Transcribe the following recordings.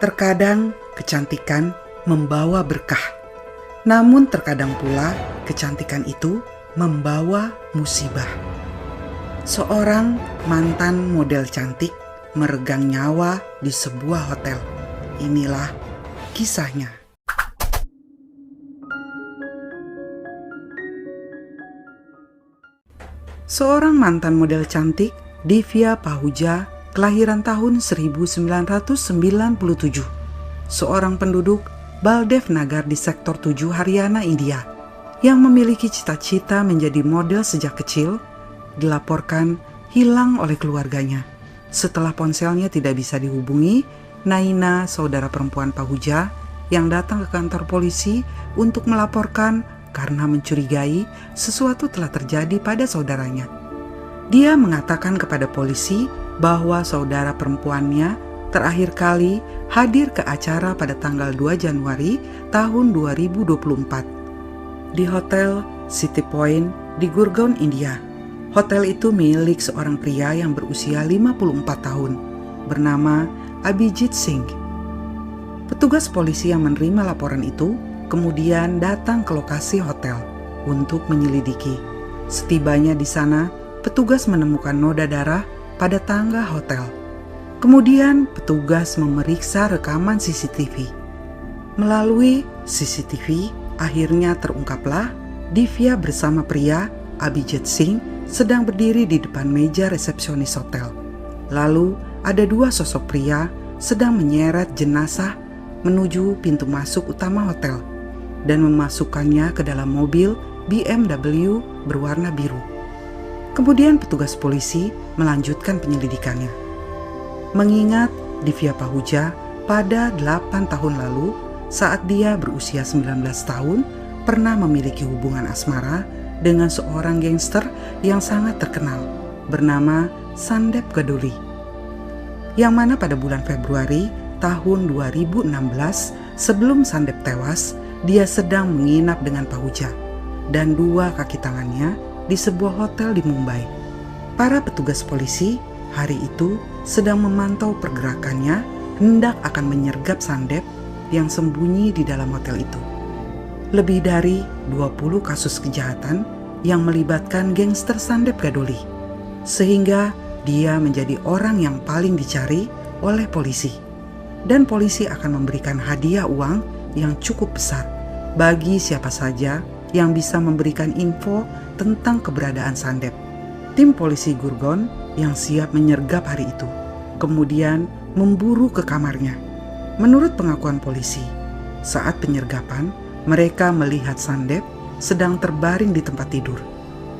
Terkadang kecantikan membawa berkah, namun terkadang pula kecantikan itu membawa musibah. Seorang mantan model cantik meregang nyawa di sebuah hotel. Inilah kisahnya. Seorang mantan model cantik, Divya Pahuja, kelahiran tahun 1997. Seorang penduduk Baldev Nagar di sektor 7 Haryana, India, yang memiliki cita-cita menjadi model sejak kecil, dilaporkan hilang oleh keluarganya. Setelah ponselnya tidak bisa dihubungi, Naina, saudara perempuan Pahuja, yang datang ke kantor polisi untuk melaporkan karena mencurigai sesuatu telah terjadi pada saudaranya. Dia mengatakan kepada polisi bahwa saudara perempuannya terakhir kali hadir ke acara pada tanggal 2 Januari tahun 2024 di Hotel City Point di Gurgaon, India. Hotel itu milik seorang pria yang berusia 54 tahun bernama Abhijit Singh. Petugas polisi yang menerima laporan itu kemudian datang ke lokasi hotel untuk menyelidiki. Setibanya di sana, petugas menemukan noda darah pada tangga hotel. Kemudian petugas memeriksa rekaman CCTV. Melalui CCTV, akhirnya terungkaplah Divya bersama pria Abhijit Singh sedang berdiri di depan meja resepsionis hotel. Lalu ada dua sosok pria sedang menyeret jenazah menuju pintu masuk utama hotel dan memasukkannya ke dalam mobil BMW berwarna biru. Kemudian petugas polisi melanjutkan penyelidikannya. Mengingat Divya Pahuja pada 8 tahun lalu saat dia berusia 19 tahun pernah memiliki hubungan asmara dengan seorang gangster yang sangat terkenal bernama Sandep Gadoli. Yang mana pada bulan Februari tahun 2016 sebelum Sandep tewas, dia sedang menginap dengan Pahuja dan dua kaki tangannya di sebuah hotel di Mumbai. Para petugas polisi hari itu sedang memantau pergerakannya hendak akan menyergap Sandep yang sembunyi di dalam hotel itu. Lebih dari 20 kasus kejahatan yang melibatkan gangster Sandep Gadoli. Sehingga dia menjadi orang yang paling dicari oleh polisi. Dan polisi akan memberikan hadiah uang yang cukup besar bagi siapa saja yang bisa memberikan info tentang keberadaan Sandep. Tim polisi Gurgon yang siap menyergap hari itu, kemudian memburu ke kamarnya. Menurut pengakuan polisi, saat penyergapan, mereka melihat Sandep sedang terbaring di tempat tidur.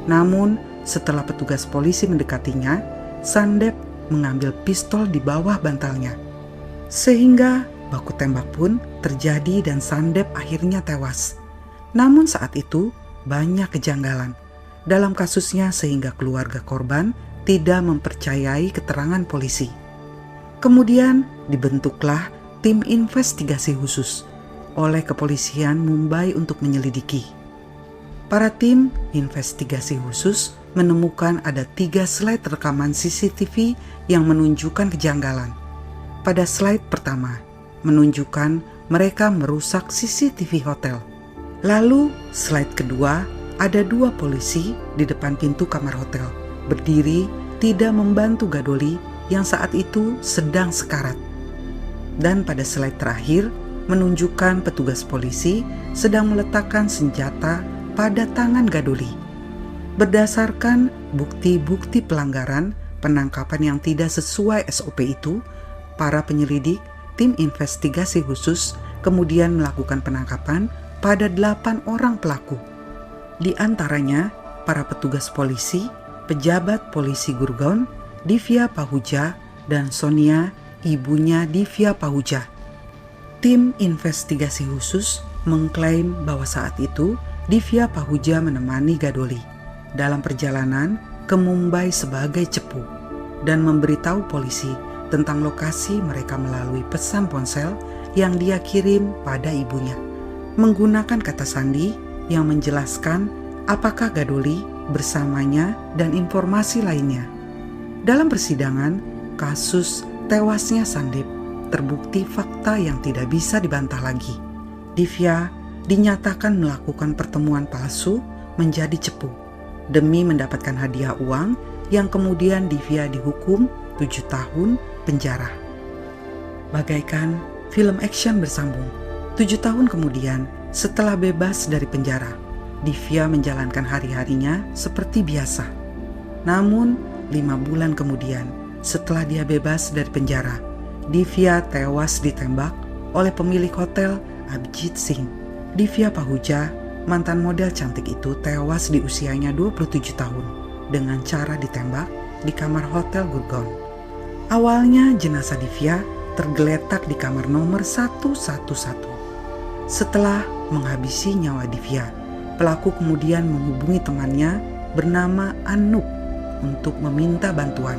Namun, setelah petugas polisi mendekatinya, Sandep mengambil pistol di bawah bantalnya. Sehingga baku tembak pun terjadi dan Sandep akhirnya tewas. Namun saat itu banyak kejanggalan dalam kasusnya sehingga keluarga korban tidak mempercayai keterangan polisi. Kemudian dibentuklah tim investigasi khusus oleh kepolisian Mumbai untuk menyelidiki. Para tim investigasi khusus menemukan ada tiga slide rekaman CCTV yang menunjukkan kejanggalan. Pada slide pertama, menunjukkan mereka merusak CCTV hotel. Lalu slide kedua ada dua polisi di depan pintu kamar hotel, berdiri tidak membantu Gadoli yang saat itu sedang sekarat. Dan pada slide terakhir menunjukkan petugas polisi sedang meletakkan senjata pada tangan Gadoli. Berdasarkan bukti-bukti pelanggaran penangkapan yang tidak sesuai SOP itu, para penyelidik tim investigasi khusus kemudian melakukan penangkapan pada delapan orang pelaku. Di antaranya, para petugas polisi, pejabat polisi Gurgaon, Divya Pahuja, dan Sonia, ibunya Divya Pahuja. Tim investigasi khusus mengklaim bahwa saat itu Divya Pahuja menemani Gadoli dalam perjalanan ke Mumbai sebagai cepu dan memberitahu polisi tentang lokasi mereka melalui pesan ponsel yang dia kirim pada ibunya menggunakan kata sandi yang menjelaskan apakah Gadoli bersamanya dan informasi lainnya. Dalam persidangan, kasus tewasnya Sandip terbukti fakta yang tidak bisa dibantah lagi. Divya dinyatakan melakukan pertemuan palsu menjadi cepu demi mendapatkan hadiah uang yang kemudian Divya dihukum tujuh tahun penjara. Bagaikan film action bersambung, tujuh tahun kemudian setelah bebas dari penjara, Divya menjalankan hari-harinya seperti biasa. Namun, lima bulan kemudian, setelah dia bebas dari penjara, Divya tewas ditembak oleh pemilik hotel Abjit Singh. Divya Pahuja, mantan model cantik itu tewas di usianya 27 tahun dengan cara ditembak di kamar hotel Gurgon. Awalnya jenazah Divya tergeletak di kamar nomor 111. Setelah menghabisi nyawa Divya, pelaku kemudian menghubungi temannya bernama Anuk untuk meminta bantuan.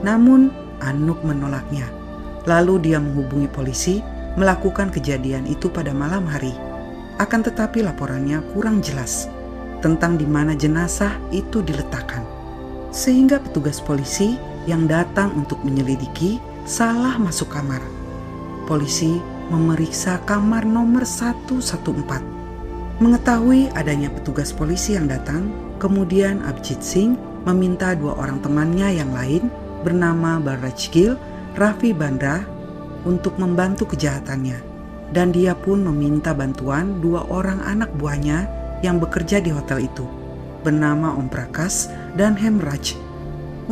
Namun Anuk menolaknya. Lalu dia menghubungi polisi melakukan kejadian itu pada malam hari. Akan tetapi laporannya kurang jelas tentang di mana jenazah itu diletakkan. Sehingga petugas polisi yang datang untuk menyelidiki salah masuk kamar. Polisi memeriksa kamar nomor 114. Mengetahui adanya petugas polisi yang datang, kemudian Abjit Singh meminta dua orang temannya yang lain bernama Barraj Gil, Raffi Bandra untuk membantu kejahatannya. Dan dia pun meminta bantuan dua orang anak buahnya yang bekerja di hotel itu, bernama Om Prakas dan Hemraj,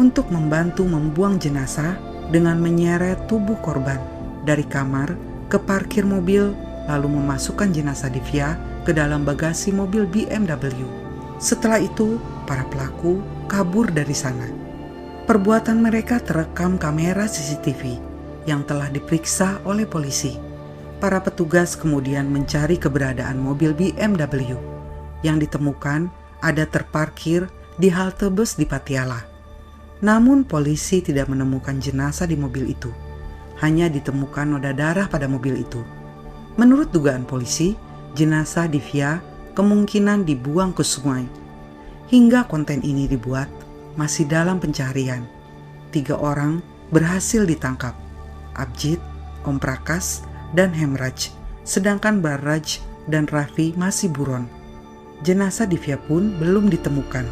untuk membantu membuang jenazah dengan menyeret tubuh korban dari kamar ke parkir mobil lalu memasukkan jenazah Divya ke dalam bagasi mobil BMW. Setelah itu, para pelaku kabur dari sana. Perbuatan mereka terekam kamera CCTV yang telah diperiksa oleh polisi. Para petugas kemudian mencari keberadaan mobil BMW yang ditemukan ada terparkir di halte bus di Patiala. Namun polisi tidak menemukan jenazah di mobil itu. Hanya ditemukan noda darah pada mobil itu. Menurut dugaan polisi, jenazah Divya kemungkinan dibuang ke sungai. Hingga konten ini dibuat, masih dalam pencarian. Tiga orang berhasil ditangkap. Abjid, Om Prakas, dan Hemraj, sedangkan Barraj dan Raffi masih buron. Jenazah Divya pun belum ditemukan.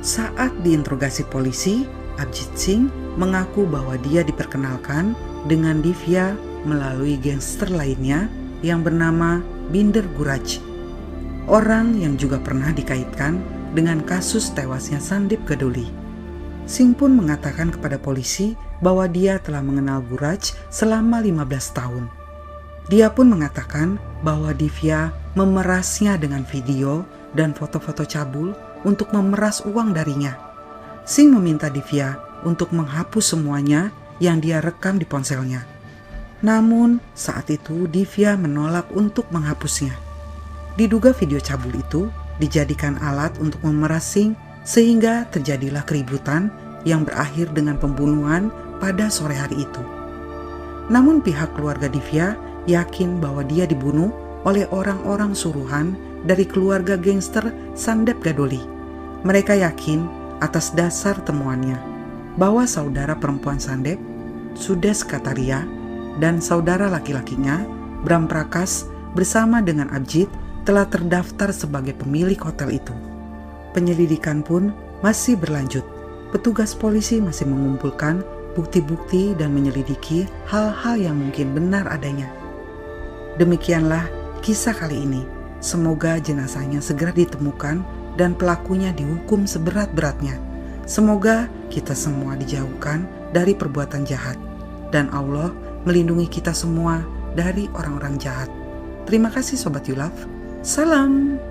Saat diinterogasi polisi, Abjid Singh mengaku bahwa dia diperkenalkan dengan Divya melalui gangster lainnya yang bernama Binder Guraj. Orang yang juga pernah dikaitkan dengan kasus tewasnya Sandip Gadoli. Singh pun mengatakan kepada polisi bahwa dia telah mengenal Guraj selama 15 tahun. Dia pun mengatakan bahwa Divya memerasnya dengan video dan foto-foto cabul untuk memeras uang darinya. Singh meminta Divya untuk menghapus semuanya yang dia rekam di ponselnya. Namun saat itu Divya menolak untuk menghapusnya. Diduga video cabul itu dijadikan alat untuk memeras Singh sehingga terjadilah keributan yang berakhir dengan pembunuhan pada sore hari itu. Namun pihak keluarga Divya yakin bahwa dia dibunuh oleh orang-orang suruhan dari keluarga gangster Sandep Gadoli. Mereka yakin atas dasar temuannya bahwa saudara perempuan Sandep, Sudes Kataria, dan saudara laki-lakinya, Bram Prakas, bersama dengan Abjid telah terdaftar sebagai pemilik hotel itu. Penyelidikan pun masih berlanjut. Petugas polisi masih mengumpulkan bukti-bukti dan menyelidiki hal-hal yang mungkin benar adanya. Demikianlah kisah kali ini. Semoga jenazahnya segera ditemukan dan pelakunya dihukum seberat-beratnya. Semoga kita semua dijauhkan dari perbuatan jahat dan Allah melindungi kita semua dari orang-orang jahat. Terima kasih Sobat Yulaf. Salam.